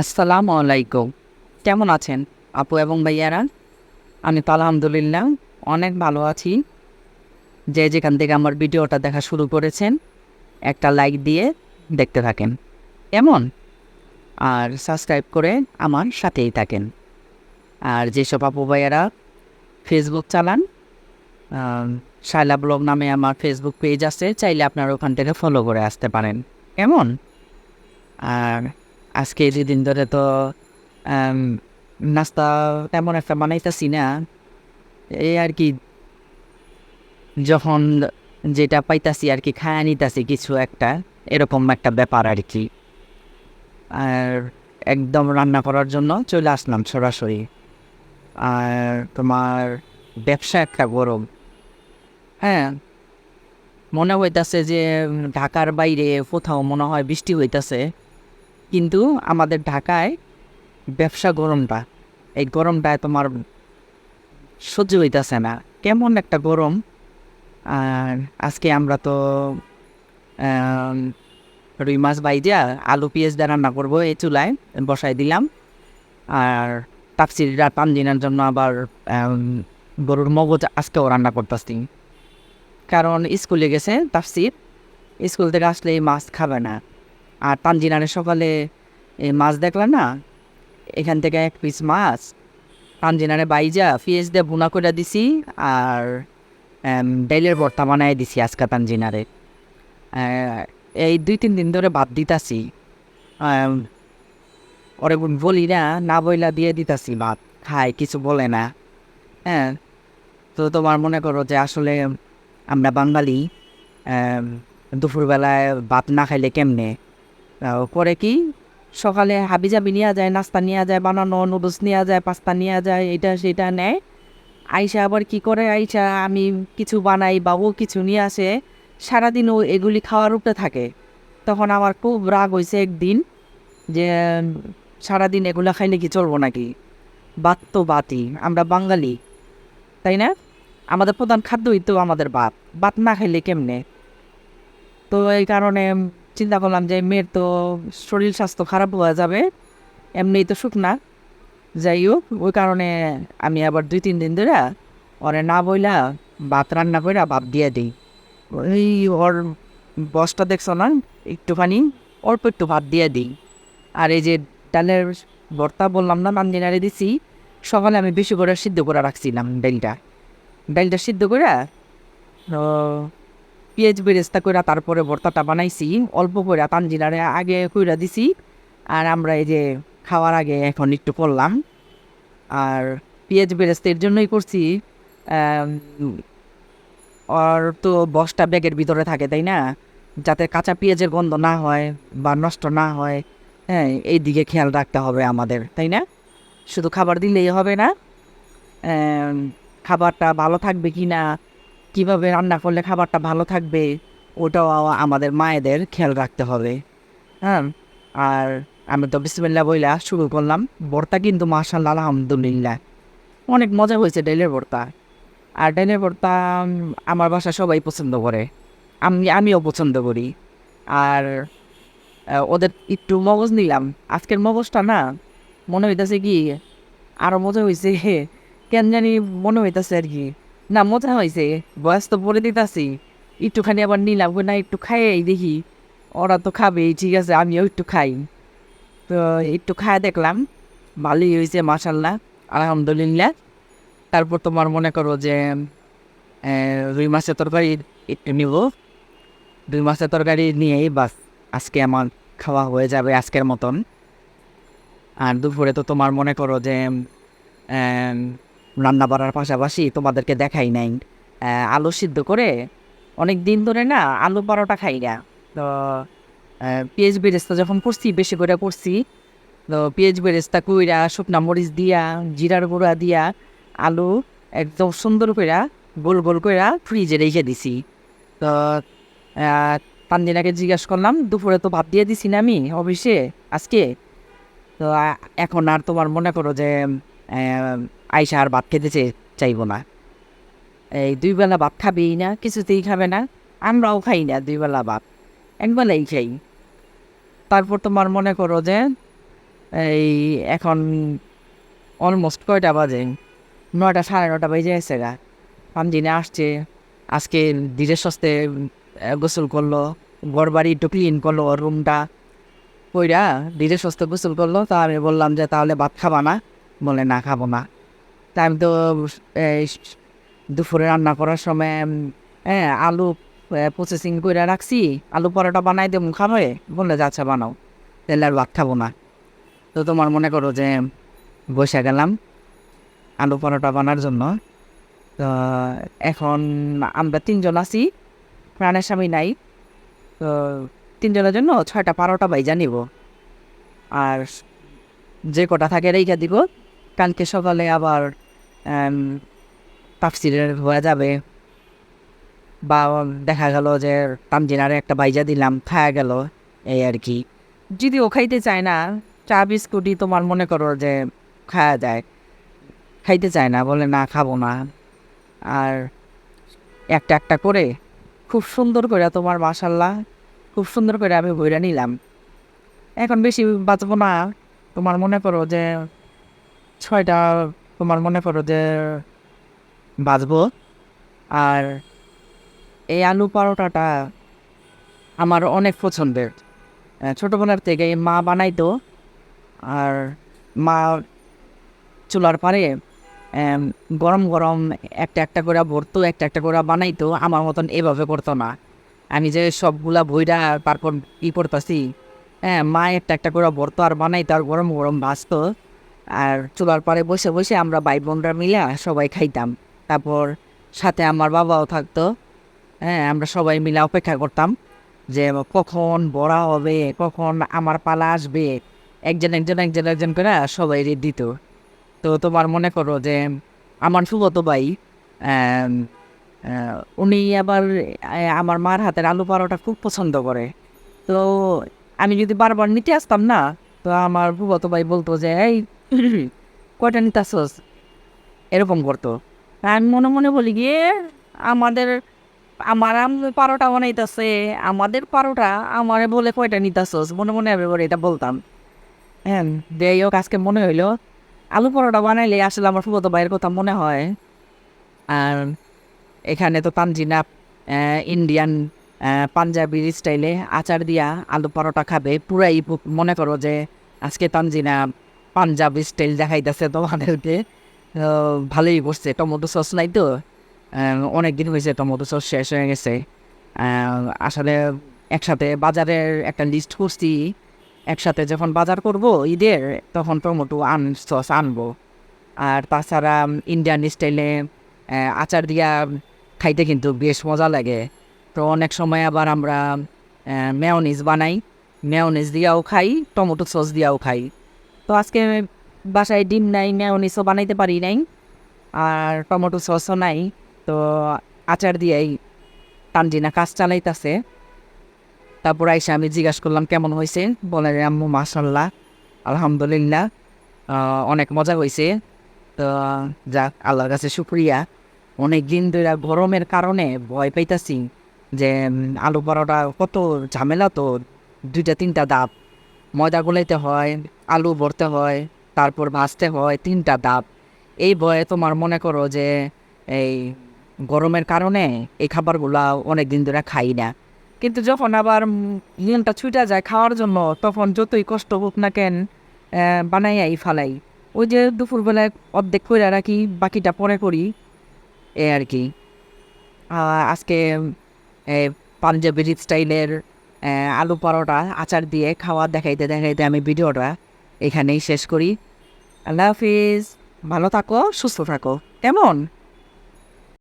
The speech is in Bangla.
আসসালামু আলাইকুম। কেমন আছেন আপু এবং ভাইয়ারা? আমি তো আলহামদুলিল্লাহ অনেক ভালো আছি। যে যেখান থেকে আমার ভিডিওটা দেখা শুরু করেছেন, একটা লাইক দিয়ে দেখতে থাকেন। এমন আর সাবস্ক্রাইব করে আমার সাথেই থাকেন। আর যেসব আপু ভাইয়ারা ফেসবুক চালান শায়লা ব্লগ নামে আমার ফেসবুক পেজ আছে, চাইলে আপনারা ওখান থেকে ফলো করে আসতে পারেন। এমন আর আজকে দিন ধরে তো নাস্তা তেমন একটা বানাইতেছি না। এই আর কি, যখন যেটা পাইতাছি আর কি, খায় নিতাছি কিছু একটা, এরকম একটা ব্যাপার আর কি। আর একদম রান্না করার জন্য চলে আসলাম সরাসরি। আর তোমার ব্যবসা একটা গরম হ্যাঁ মনে হইতাছে যে ঢাকার বাইরে কোথাও মনে হয় বৃষ্টি হইতাছে। কিন্তু আমাদের ঢাকায় ব্যবসা গরমটা এই গরমটায় তোমার সহ্য হইতেছে না। কেমন একটা গরম। আর আজকে আমরা তো রুই মাছ বাইজা আলু পেঁয়াজ দিয়ে রান্না করব এই চুলায় বসাই দিলাম। আর তাপসিরা তানজিনার জন্য আবার গরুর মগজ আজকেও রান্না করতেছি। কারণ স্কুলে গেছে তাফসির। স্কুল থেকে আসলে মাছ খাবে না। আর তানজিনারে সকালে মাছ দেখলাম না? এখান থেকে এক পিস মাছ। তানজিনারে বাইজা পেঁয়াজ দিয়ে বুনা করে দিছি আর এম, ডাইলের ভর্তা বানাই দিছি আজকে তানজিনারে। এই দুই তিন দিন ধরে ভাত দিতাছি। ওরে বলি না না বইলা দিয়ে দিতাছি ভাত। খায় কিছু বলে না। হ্যাঁ তো তোমার মনে করো যে আসলে আমরা বাঙালি দুপুরবেলায় ভাত না খাইলে কেমনে? পরে কি? সকালে হাবি জাবি নেওয়া যায়, নাস্তা নেওয়া যায়, বানানো, নুডলস নেওয়া যায়, পাস্তা নেওয়া যায়, এটা সেটা নেয়। আইসা আবার কি করে? আইসা আমি কিছু বানাই বা ও কিছু নিয়ে আসে, সারাদিন ও এগুলি খাওয়ার উপরে থাকে। তখন আমার খুব রাগ হয়েছে একদিন যে, সারাদিন এগুলো খাইলে কি চলবো নাকি? ভাত তো বাতি আমরা বাঙালি, তাই না? আমাদের প্রধান খাদ্যই তো আমাদের ভাত ভাত না খাইলে কেমনে? তো এই কারণে চিন্তা করলাম যে মেয়ের তো শরীর স্বাস্থ্য খারাপ হয়ে যাবে, এমনিই তো শুকনা। যাই হোক, ওই কারণে আমি আবার দুই, তিন দিন ধরে ওরে না বইলা ভাত রান্না করে ভাত দিয়ে দিই। ওই ওর বসটা দেখছ না? একটুখানি অল্প একটু ভাত দিয়ে দিই। আর এই যে ডালের ভর্তা বললাম না নান্দিনারে দিছি, সকালে আমি বেশি করে সিদ্ধ করে রাখছিলাম ডালটা। ডালটা সিদ্ধ করে পেঁয়াজ বেরেস্তা করে তারপরে ভর্তাটা বানাইছি। অল্প করে তানজিনারে আগে কইরা দিছি। আর আমরা এই যে খাওয়ার আগে এখন একটু করলাম। আর পেঁয়াজ বেরেস্তা এর জন্যই করছি। আম, ওর তো বসটা ব্যাগের ভিতরে থাকে তাই না? যাতে কাঁচা পেঁয়াজের গন্ধ না হয় বা নষ্ট না হয়। হ্যাঁ এই দিকে খেয়াল রাখতে হবে আমাদের তাই না? শুধু খাবার দিলেই হবে না। খাবারটা ভালো থাকবে কি না কীভাবে রান্না করলে খাবারটা ভালো থাকবে, ওটাও আমাদের মায়েদের খেয়াল রাখতে হবে। হ্যাঁ আর আমি তো বিসমিল্লা বইলা শুরু করলাম। ভর্তা কিন্তু মার্শাল্লাহ আলহামদুলিল্লাহ। অনেক মজা হয়েছে ডাইলের ভর্তা। আর ডাইলের ভর্তা আমার বাসা সবাই পছন্দ করে। আমি, আমিও পছন্দ করি। আর ওদের একটু মগজ নিলাম। আজকের মগজটা না, মনে হইতেছে কি আরও মজা হয়েছে কেন জানি মনে হইতেছে আর কি। না, মজা হয়েছে। বয়স তো পরে দিতাছি। একটুখানি আবার নিলাম না একটু খাইয়েই দেখি। ওরা তো খাবেই ঠিক আছে, আমিও একটু খাই। তো একটু খায় দেখলাম, ভালোই হয়েছে মাসাল্লাহ আলহামদুলিল্লাহ। তারপর তোমার মনে করো যে রুই মাছের তরকারি একটু নিব। রুই মাছের তরকারি নিয়েই বাস, আজকে আমার খাওয়া হয়ে যাবে আজকের মতন। আর দুপুরে তো তোমার মনে করো যে রান্না বাড়ার পাশাপাশি তোমাদেরকে দেখাই নাই। আলু সিদ্ধ করে অনেক দিন ধরে না আলু পরোটা খাই না। তো পেঁয়াজ বেরেস্তা যখন করছি, বেশি করে করছি, তো পেঁয়াজ বেরেস্তা কইরা, শুকনা মরিচ দিয়া, জিরার গুঁড়া দিয়া আলু একদম সুন্দর কইরা গোল গোল কইরা ফ্রিজে রেখে দিছি। তো পান্দিনাকে জিজ্ঞেস করলাম, দুপুরে তো ভাত দিয়ে দিছি না আমি অফিসে? আজকে? তো এখন আর তোমার মনে করো যে আইসা আর ভাত খেতে চাইব না। এই দুই বেলা ভাত খাবেই না, কিছুতেই খাবে না, আমরাও খাই না দুই বেলা ভাত। একবেলাই খাই। তারপর তোমার মনে করো যে, এই এখন অলমোস্ট কয়টা বাজে? নয়টা সাড়ে নটা বেজে গেছে গা। পামজিনে আসছে, আজকে ধীরে সস্তে গোসল করল ঘর বাড়ি একটু ক্লিন করল রুমটা কইরা ধীরে সস্তে গোসল করল, তা আমি বললাম যে তাহলে ভাত খাবা না। বলে না, খাব না। তা আমি তো দুপুরে রান্না করার সময় হ্যাঁ আলু প্রসেসিং করে রাখছি, আলু পরোটা বানাই দেবো খাবে বললে যাচ্ছে বানাও, তাহলে আর ভাত খাব না। তো তোমার মনে করো যে, বসে গেলাম আলু পরোটা বানার জন্য। তো এখন আমরা তিনজন আছি, প্রাণের স্বামী নাই। তো তিনজনের জন্য ছয়টা বারোটা বাইজা নিব। আর যে কটা থাকে রেখে দিব। কালকে সকালে আবার তাফসিরের হয়ে যাবে। বা, দেখা গেল যে তামজিনারে একটা বাইজা দিলাম, খায়া গেল, এই আর কি। যদি ও খাইতে চায় না, চা, বিস্কুটই তোমার মনে করো যে খাওয়া যায়। খাইতে চায় না, বলে না, খাব না। আর একটা একটা করে, খুব সুন্দর করে তোমার মাসাল্লাহ খুব সুন্দর করে আমি বইরা নিলাম। এখন বেশি বাঁচবো না। তোমার মনে করো যে, ছয়টা তোমার মনে করো যে বাঁচবো আর এই আলু পরোটাটা আমার অনেক পছন্দের। ছোটোবেলার থেকে মা বানাইতো, আর মা চুলার পারে গরম গরম একটা একটা করে ভরতো, একটা একটা করে বানাইতো, আমার মতন এভাবে করতো না। আমি যে সবগুলা বইরা তারপর ই করতেছি হ্যাঁ মা একটা একটা করে ভরতো আর বানাইতো, আর গরম গরম ভাজতো। আর চুলার পরে বসে বসে আমরা ভাই বোনরা মিলে সবাই খাইতাম। তারপর সাথে আমার বাবাও থাকতো। হ্যাঁ আমরা সবাই মিলে অপেক্ষা করতাম যে কখন বড়া হবে, কখন আমার পালা আসবে। একজন একজন একজন একজন করে সবাই দিত। তো তোমার মনে করো যে আমার সুগত ভাই উনি আবার আমার মার হাতের আলু পরোটা খুব পছন্দ করে। তো আমি যদি বারবার নিতে আসতাম না, তো আমার ভুগত ভাই বলতো যে, এই কয়টা নিতে আসোস? এরকম করতো। আমি মনে মনে বলি গিয়ে আমাদের, আমার আম পারোটা বানাইতেছে আমাদের পারোটা আমারে বলে কয়টা নিতাছস মনে মনে আমি এটা বলতাম। হ্যাঁ যাই হোক, আজকে মনে হইল। আলু পরোটা বানাইলে আসলে আমার ফুফতো ভাইয়ের কথা মনে হয়। আর এখানে তো তানজিনা ইন্ডিয়ান পাঞ্জাবি স্টাইলে আচার দিয়া আলু পরোটা খাবে। পুরাই মনে করো যে আজকে তানজিনা পাঞ্জাবি স্টাইল দেখাইতেছে তোমাদেরকে। ভালোই করছে টমেটো সস নাই তো? অনেক দিন হয়েছে টমেটো সস শেষ হয়ে গেছে। আসলে একসাথে বাজারের একটা লিস্ট করছি। একসাথে যখন বাজার করব ঈদের, তখন টমেটো আন সস আনব। আর তাছাড়া ইন্ডিয়ান স্টাইলে আচার দিয়া খাইতে কিন্তু বেশ মজা লাগে। তো অনেক সময় আবার আমরা মেয়নিজ বানাই। মেয়নিজ দিয়াও খাই, টমেটো সস দিয়াও খাই। তো আজকে বাসায় ডিম নাই, মেয়নিজও বানাইতে পারি নাই আর টমেটো সসও নাই। তো আচার দিয়েই তানজিনা কাজ চালাইতাছে। তারপর আইসা আমি জিজ্ঞাসা করলাম, কেমন হয়েছে বলে, আম্মু মাসাল্লাহ আলহামদুলিল্লাহ অনেক মজা হয়েছে তো যাক, আল্লাহর কাছে সুপ্রিয়া অনেক দিন ধরে গরমের কারণে ভয় পাইতাছি যে আলু পরোটা কত ঝামেলা তো, দুইটা তিনটা দাপ ময়দা গুলাইতে হয় আলু ভরতে হয় তারপর ভাজতে হয় তিনটা দাপ এই ভয়ে তোমার মনে করো যে এই গরমের কারণে এই খাবারগুলা অনেক দিন ধরে খাই না। কিন্তু যখন আবার নিয়মটা ছুটা যায় খাওয়ার জন্য তখন যতই কষ্ট হোক না কেন আহ, বানাইয়াই ফালাই। ওই যে দুপুরবেলায় অর্ধেক করে রাখি বাকিটা পরে করি এ আর কি। আজকে পাঞ্জাবি স্টাইলের আলু পরোটা, আচার দিয়ে খাওয়া দেখাইতে দেখাইতে আমি ভিডিওটা এখানেই শেষ করি। আল্লাহ হাফিজ। ভালো থাকো, সুস্থ থাকো। কেমন?